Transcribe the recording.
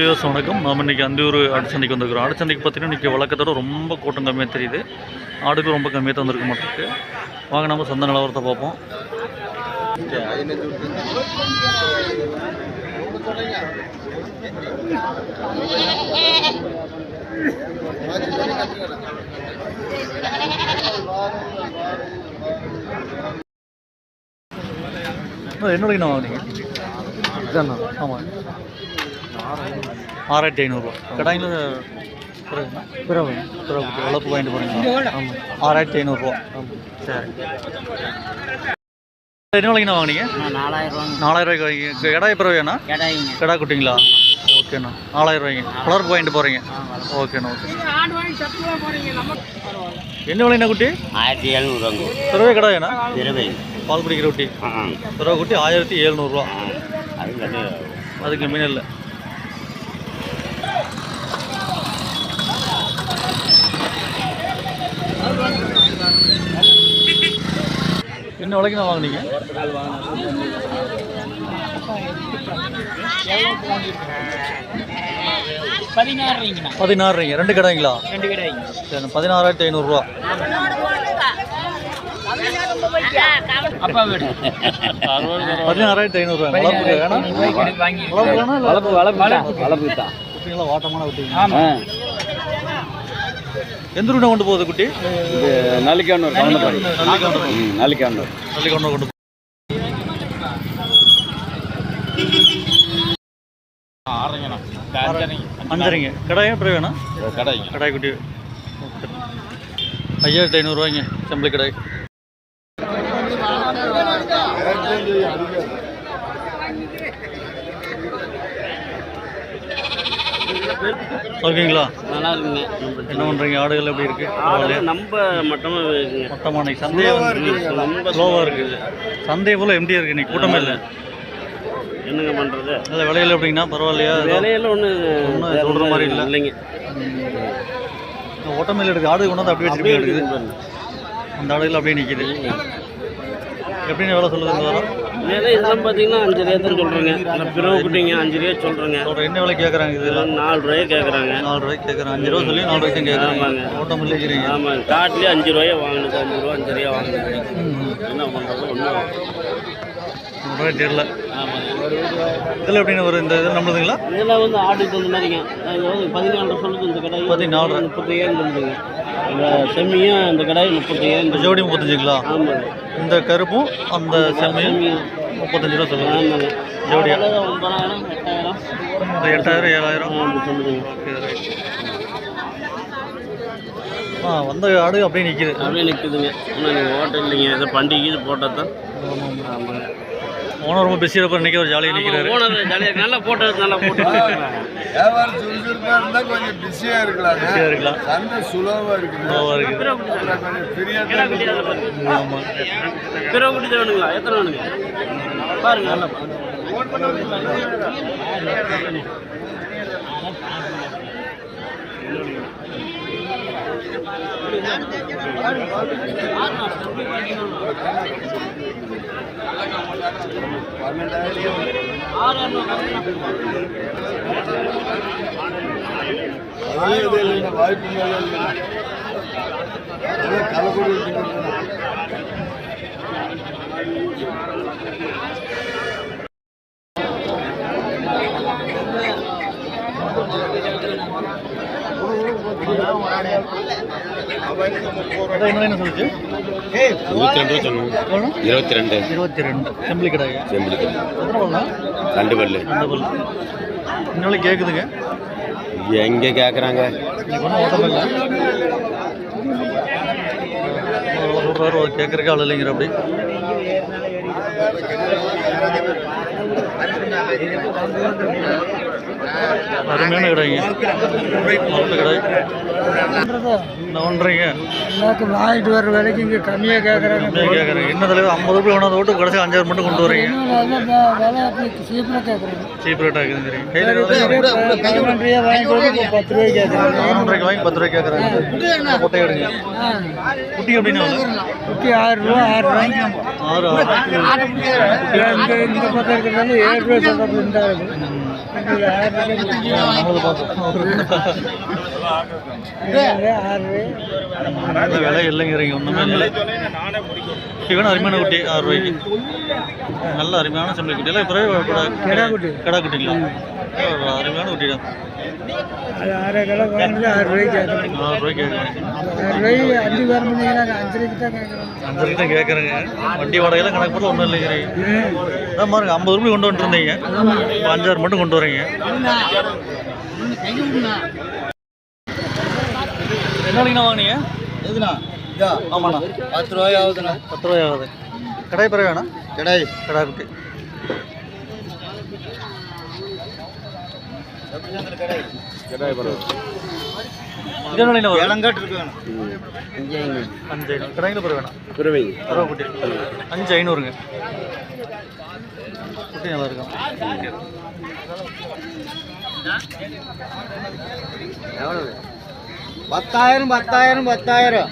Views வணக்கம். நாம் இன்றைக்கி அந்தியூர் ஆடுச்சந்தைக்கு வந்திருக்கிறோம். ஆடுச்சந்தைக்கு பார்த்தீங்கன்னா இன்றைக்கி வழக்கத்தோட ரொம்ப கூட்டம் கம்மியாக தெரியுது. ஆடுக்கு ரொம்ப கம்மியாக தான் வந்திருக்க மாட்டிருக்கு. வாங்க நம்ம சொந்த நிலவரத்தை பார்ப்போம். என்னோட நான். வாங்கினீங்க ஆமாம் ஆறாயிரத்தி ஐநூறுரூவா கடாயில் பிறகுண்ணா பிறகு பிறகு வளர்ப்பு வாங்கிட்டு போகிறீங்க ஆமாம் ஆறாயிரத்தி ஐநூறுரூவா சரி என்ன விலைக்குண்ணா வாங்கினீங்க நாலாயிரம் நாலாயிரம் ரூபாய்க்கு வாங்கி கடாய் பிறவையாண்ணா கடாயிங்க கடா குட்டிங்களா ஓகேண்ணா நாலாயிரம் ரூபாய்ங்க வளர்ப்பு வாங்கிட்டு போகிறீங்க ஓகேண்ணா ஓகே என்ன விலைண்ணா குட்டி ஆயிரத்தி எழுநூறுவாங்க பிறவை கடாயாண்ணா இருபது பால் பிடிக்கிற குட்டி பிறவை குட்டி ஆயிரத்தி எழுநூறுவா அதுக்கு மீன் இல்லை என்ன விலைக்கு நான் வாங்குனீங்க பதினாறுங்க ரெண்டு கடைங்களா? ரெண்டு கடாயிங்க சரி பதினாறாயிரத்தி ஐநூறுரூவா. பதினாறாயிரத்தி ஐநூறுரூவா வளர்ப்புக்கு வேணாம் வளர்ப்பு வேணா? இல்லை வளர்ப்பு வளர்ப்பு வளர்ப்பு. தான் வாட்டமான குட்டிங்க ஆமாம் எந்த ரூட்டை கொண்டு போகுது குட்டி? இது நாளைக்கானூர் கவுண்டபாடி நாளைக்கானூர் நல்லிக்கவுண்டர் கொண்டு அஞ்சரைங்க. கடாயா பிறகு வேணா கடாய். கடாய் குட்டி. ஐயாயிரத்தி ஐநூறுரூவாய்ங்க செம்பளி கடாய். ஓகேங்களா நல்லா இருக்குங்க. என்ன பண்ணுறீங்க ஆடுகள் எப்படி இருக்கு? பரவாயில்லையா? நம்ம மட்டுமே இருக்குங்க. மொத்தமாக இன்னைக்கு சந்தையே வந்து ரொம்ப ஸ்லோவாக இருக்குது சந்தை போல் எம்டியாக இருக்குது இன்னைக்கு கூட்டமே இல்லை. என்னங்க பண்ணுறது இல்லை விலையில எப்படிங்கண்ணா பரவாயில்லையா? ஏதோ வேலையெல்லாம் ஒன்றும் சொல்ற மாதிரி இல்ல. இல்லைங்க ஓட்டமையில் இருக்குது ஆடு கொண்டு வந்து அப்படியே வச்சிருக்கீங்க இருக்குது. இருக்குது அந்த ஆடுகள் அப்படியே நிற்கிது எப்படின்னு வேலை சொல்லுது இந்த வாரம் வேலை இதெல்லாம் பார்த்தீங்கன்னா அஞ்சு ரூபா தான் சொல்கிறேங்க இந்த பிறகு குட்டிங்க அஞ்சு ரூபா சொல்கிறேங்க சொல்கிறேன் என்ன விலை கேட்குறாங்க இதெல்லாம் நாலு ரூபாய் கேட்குறாங்க நாலு ரூபாய்க்கு கேட்குறேன் அஞ்சு ரூபா சொல்லி நாலு ரூபாய்க்கு கேட்குறாங்க. ஓட்டம் இல்லைங்கிறீங்க. ஆமாங்க காட்டிலே அஞ்சு ரூபாய் வாங்கினது அஞ்சு ரூபா அஞ்சு ரூபா வாங்கினது என்ன பண்ணுறது ஒன்றும் ரூபாய் தெரியல. இதில் எப்படின்னு ஒரு இந்த இது நம்மளுதுங்களா இதெல்லாம் வந்து ஆட்டுக்கு தகுந்த மாதிரிங்க. பதினாலு சொல்லுது. இந்த கடை பதினாலு. முப்பத்தி ஏழு இந்த செம்மியும் இந்த கடை முப்பத்தி ஏழு ஜோடி முப்பத்தஞ்சுங்களா? ஆமாங்க. இந்த கருப்பும் அந்த செம்மையும் முப்பத்தஞ்சு ரூபா சொல்லுங்க. ஆமாங்க. ஜோடியா? ஒன்பதாயிரம் எட்டாயிரம். இந்த எட்டாயிரம் ஏழாயிரம்? ஓகே ரைட் ஆ வந்த ஆடு அப்படியே நிற்கிது அப்படியே நிற்குதுங்க ஆனால் நீங்கள் ஓட்ட இல்லைங்க ஏதோ பண்டிகை போட்டால் தான். ஆமாங்க. ஓனர் ரொம்ப பிஸியாக இருப்பார் இன்னைக்கு ஒரு ஜாலியாக நிற்கிறாரு ஓனர் ஜாலியாக நல்லா போட்டது நல்லா போட்டு வியாபாரம் சுறுசுறுப்பா இருந்தா கொஞ்சம் பிஸியா இருக்கலாங்க. பிஸியாக இருக்கலாம். சந்தை சுலபமா இருக்குது. ஆமாம் பிறகு குட்டி வேணுங்களா எத்தனை வேணுங்க பாருங்க நல்லா பாருங்க. வாய்ப்பு மேலே இல்லைங்க அதெல்லாம் கலப்படி இருக்குங்க கடை என்ன சொல்லுச்சு? இருபத்தி ரெண்டு சொன்னோம். இருபத்தி ரெண்டு. இருபத்தி ரெண்டு. செம்பிளி செம்பிளுக்கு எத்தனை பல்லா? ரெண்டு பல்லு. ரெண்டு பல் இன்னொரு கேட்குதுங்க எங்கே கேட்குறாங்க சொல்கிறாரு ஒரு கேட்குறக்கு ஆள் இல்லைங்கிற அப்படி. அருமையான கடைங்க மருந்து கடை. பண்ணுறீங்க எல்லாத்துக்கும் வாங்கிட்டு வர்ற விலைக்கு இங்கே கம்மியாக கேட்குறாங்க அப்படியே கேட்குறேன் என்ன தலைவர் ஐம்பது ரூபாய் வேணாத ஓட்டு கடைசி அஞ்சாயிரம் மட்டும் கொண்டு வரீங்க. சீப்பில் கேட்குறாங்க சீப் ரேட் ஆகுதுங்கிறீங்க கையில் பதினொன்று ரூபா வாங்கிட்டு வந்து இப்போ பத்து ரூபாய்க்கு கேட்குறாங்க பதினொன்று ரூபாய்க்கு வாங்கி பத்து ரூபாய்க்கு கேட்குறாங்க கொட்டை எடுங்க குட்டி எப்படின்னு குட்டி ஆறு ரூபா ஆறு ரூபாய்க்கு. ஆறு ஆறு. இந்த பக்கம் இருக்கிறதால ஏழு ரூபா சொல்கிறது இந்த விலை இல்லைங்கிறீங்க ஒன்றுமே இல்லை. இவன் அருமையான குட்டி ஆறு ரூபாய்க்கு. நல்ல அருமையான செம்பளி குட்டியில் பிறகு கிடா குட்டி. கடா குட்டிங்களா? அருமையான குட்டி தான் அது ஆறே கிலோ வாங்கினது ஆறு ரூபாய்க்கு கேட்குறேன் ஆறு ரூபாய்க்கு ஆறு அஞ்சு பேர் முடிஞ்சாங்க அஞ்சு ரூபாய்க்கு தான் கேட்குறேன் அஞ்சு ரூபாய்க்கு தான் கேட்குறேங்க வண்டி வாடகையெல்லாம் கணக்கு போட்டு ஒன்றும் இல்லைங்கிறீங்க அதான் பாருங்க ஐம்பது ரூபாய் கொண்டு வந்துருந்தீங்க. இப்போ அஞ்சாறு மட்டும் கொண்டு வரீங்க. என்ன விலைக்குண்ணா வாங்கினீங்க? எதுனா ஆமாண்ணா. பத்து ரூபாய் ஆகுதுண்ணா. பத்து ரூபாய் ஆகுது. கடாய் பிறகு வேணா கிடையாது கடா குட்டி இது என்ன விலைண்ணா வரும் இளங்காட்டு இருக்காங்க அஞ்சு ஐநூறு கடாயில் பிறகு வேணா குருவிங்க பரவ குட்டி அஞ்சு ஐநூறுங்க குட்டி நல்லா இருக்கும் பத்தாயிரம் பத்தாயிரம் பத்தாயிரம்.